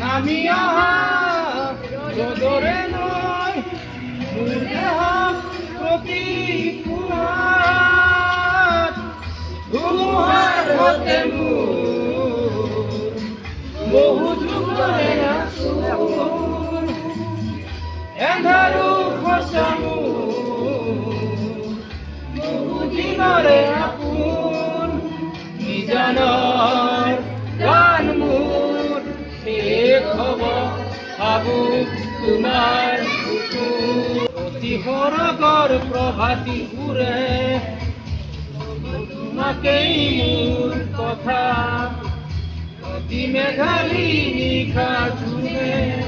নামি অহা ৰ'দৰে নৈ মোৰ দেহক প্ৰতি পুৱাত ধুমুহাৰ সতে মোৰ বহু যুগৰে আছোঁ এন্ধাৰো খচামো বহুদিনৰে আপোন শেষ হ'ব ভাবো তোমাৰ অতি সৰগৰ প্ৰভাতী তোমাকেই মোৰ কথা অতি মেঘালী নিশা জুৰে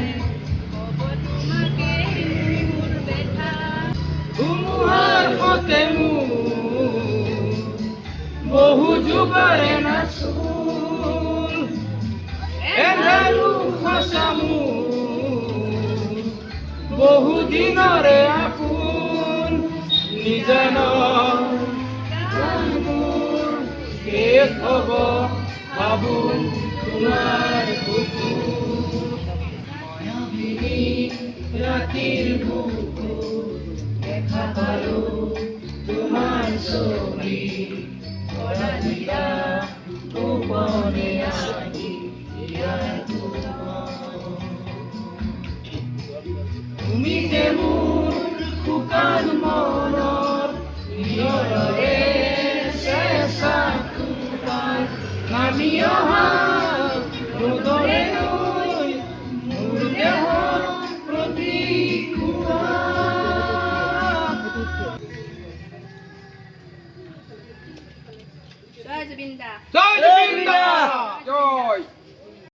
মোৰ বহু যুগৰে নাচোন এন্ধাৰো সঁচা মোৰ বহু আপোন নিজানৰ গানবোৰ শেষ হ'ব ভাবো মায়াবিনী ৰাতিৰ দেখা পালো nzuri ona njia upone haki yatumo umidemu kukanumonor yorore sesakupai mamioha rudorenoi murdeho protikuai જય જય